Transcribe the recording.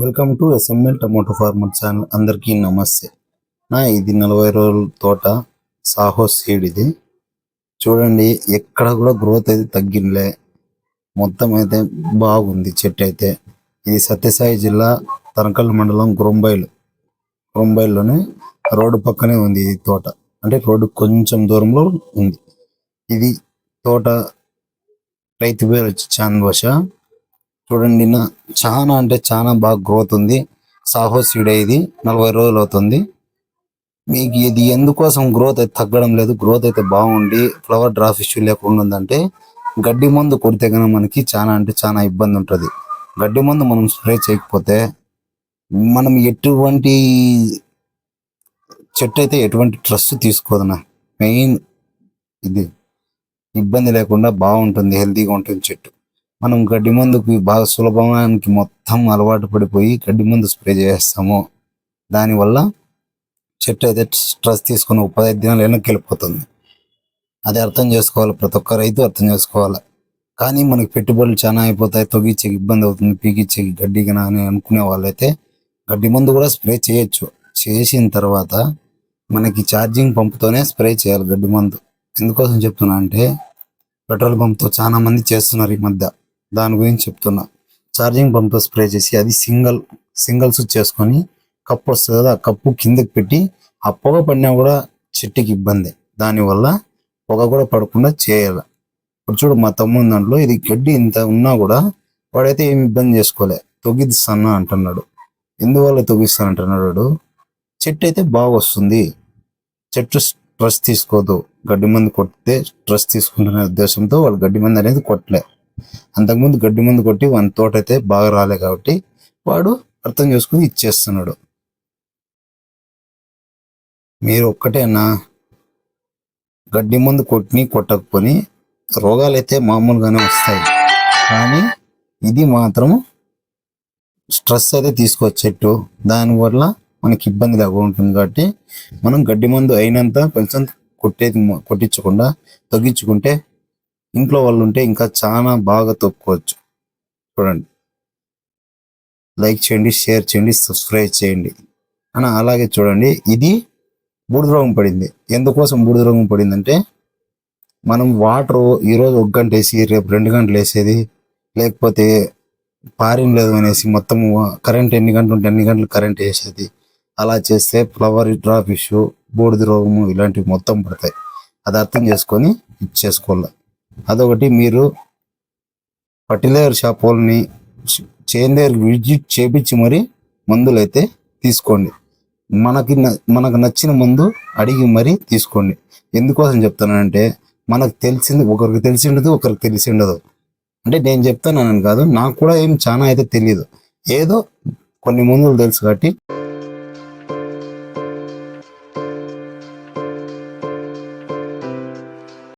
Welcome to SML tomato farmer channel. అందరికీ నమస్తే. నా ఇది నలభై రోజుల తోట సాహో సీడ్ ఇది. చూడండి ఎక్కడ కూడా గ్రోత్ అయితే తగ్గిలే మొత్తం అయితే బాగుంది చెట్టు అయితే. ఇది సత్యసాయి జిల్లా తనకల్ మండలం గురంబైలు. గురంబైల్లోనే రోడ్డు పక్కనే ఉంది ఈ తోట. అంటే రోడ్డు కొంచెం దూరంలో ఉంది. ఇది తోట రైతు పేరు వచ్చి చాంద్ భాష చూడండి నా చాలా అంటే చాలా బాగా గ్రోత్ ఉంది. సాహో సీడ్ ఇది నలభై రోజులు అవుతుంది. మీకు ఇది ఎందుకోసం గ్రోత్ అయితే తగ్గడం లేదు. గ్రోత్ అయితే బాగుండి ఫ్లవర్ డ్రాప్ ఇష్యూ లేకుండా ఉందంటే గడ్డి మందు కొడితే కనుక మనకి చాలా అంటే చాలా ఇబ్బంది ఉంటుంది. గడ్డి మందు మనం స్ప్రే చేయకపోతే మనం ఎటువంటి చెట్టు అయితే ఎటువంటి ట్రస్ట్ తీసుకోదనా మెయిన్ ఇది. ఇబ్బంది లేకుండా బాగుంటుంది హెల్తీగా ఉంటుంది చెట్టు. మనం గడ్డి మందుకి బాగా సులభమానికి మొత్తం అలవాటు పడిపోయి గడ్డి మందు స్ప్రే చేస్తాము దానివల్ల చెట్టు అయితే స్ట్రెస్ తీసుకుని ఒక పదహైదు దినాలు వెనక్కి వెళ్ళిపోతుంది. అది అర్థం చేసుకోవాలి ప్రతి ఒక్క రైతు అర్థం చేసుకోవాలి. కానీ మనకి పెట్టుబడులు చాలా అయిపోతాయి తొగిచ్చే ఇబ్బంది అవుతుంది పీకిచ్చే గడ్డిగా అని అనుకునే వాళ్ళైతే గడ్డి మందు కూడా స్ప్రే చేయొచ్చు. చేసిన తర్వాత మనకి ఛార్జింగ్ పంపుతోనే స్ప్రే చేయాలి గడ్డి మందు. ఎందుకోసం చెప్తున్నా అంటే పెట్రోల్ పంప్తో చాలా మంది చేస్తున్నారు ఈ మధ్య. దాని గురించి చెప్తున్నా. ఛార్జింగ్ పంప్తో స్ప్రే చేసి అది సింగల్ సింగల్ స్విచ్ చేసుకొని కప్పు వస్తుంది కదా ఆ కప్పు కిందకి పెట్టి ఆ పొగ పడినా కూడా చెట్టుకి ఇబ్బంది. దానివల్ల పొగ కూడా పడకుండా చేయాలి. ఇప్పుడు చూడు మా తమ్ముడు దాంట్లో ఇది గడ్డి ఇంత ఉన్నా కూడా వాడైతే ఏమి ఇబ్బంది చేసుకోలే. తొగిస్తాను అంటున్నాడు. ఎందువల్ల తొగిస్తాను అంటున్నాడు వాడు? చెట్టు అయితే బాగా వస్తుంది. చెట్టు స్ట్రెస్ తీసుకోదు. గడ్డి మందు కొడితే స్ట్రెస్ తీసుకుంటున్న ఉద్దేశంతో వాళ్ళు గడ్డి మందు అనేది కొట్టలే. అంతకుముందు గడ్డి మందు కొట్టి వన్ తోట అయితే బాగా రాలే కాబట్టి వాడు అర్థం చేసుకుని ఇచ్చేస్తున్నాడు. మీరు ఒక్కటేనా? గడ్డి మందు కొట్టిని కొట్టకపోని రోగాలు అయితే మామూలుగానే వస్తాయి. కానీ ఇది మాత్రం స్ట్రెస్ అయితే తీసుకొచ్చేట్టు. దానివల్ల మనకి ఇబ్బంది లేకుండా ఉంటుంది కాబట్టి మనం గడ్డి మందు అయినంత కొంచెం కొట్టేది కొట్టించకుండా తగ్గించుకుంటే ఇంట్లో వాళ్ళు ఉంటే ఇంకా చాలా బాగా తొక్కుకోవచ్చు చూడండి. లైక్ చేయండి షేర్ చేయండి సబ్స్క్రైబ్ చేయండి. అని అలాగే చూడండి. ఇది బూడిద రోగం పడింది. ఎందుకోసం బూడిద రోగం పడిందంటే మనం వాటర్ ఈరోజు ఒక గంట వేసి రేపు రెండు గంటలు వేసేది లేకపోతే పారిం లేదు అనేసి మొత్తం కరెంట్ ఎన్ని గంటలు ఉంటే ఎన్ని గంటలు కరెంట్ వేసేది. అలా చేస్తే ఫ్లవర్ డ్రాప్ ఇష్యూ బూడిద రోగము ఇలాంటివి మొత్తం పడతాయి. అది అర్థం చేసుకొని ఇచ్చేసుకోవాలి అదొకటి మీరు ఫర్టిలైజర్ షాప్ వాళ్ళని చేన్ దగ్గర విజిట్ చేపించి మరి మందులు అయితే తీసుకోండి. మనకి మనకు నచ్చిన మందు అడిగి మరీ తీసుకోండి. ఎందుకోసం చెప్తానంటే మనకు తెలిసింది ఒకరికి తెలిసి ఉండదు ఒకరికి తెలిసి ఉండదు అంటే నేను చెప్తానని కాదు నాకు కూడా ఏం చాలా అయితే తెలియదు ఏదో కొన్ని మందులు తెలుసు కాబట్టి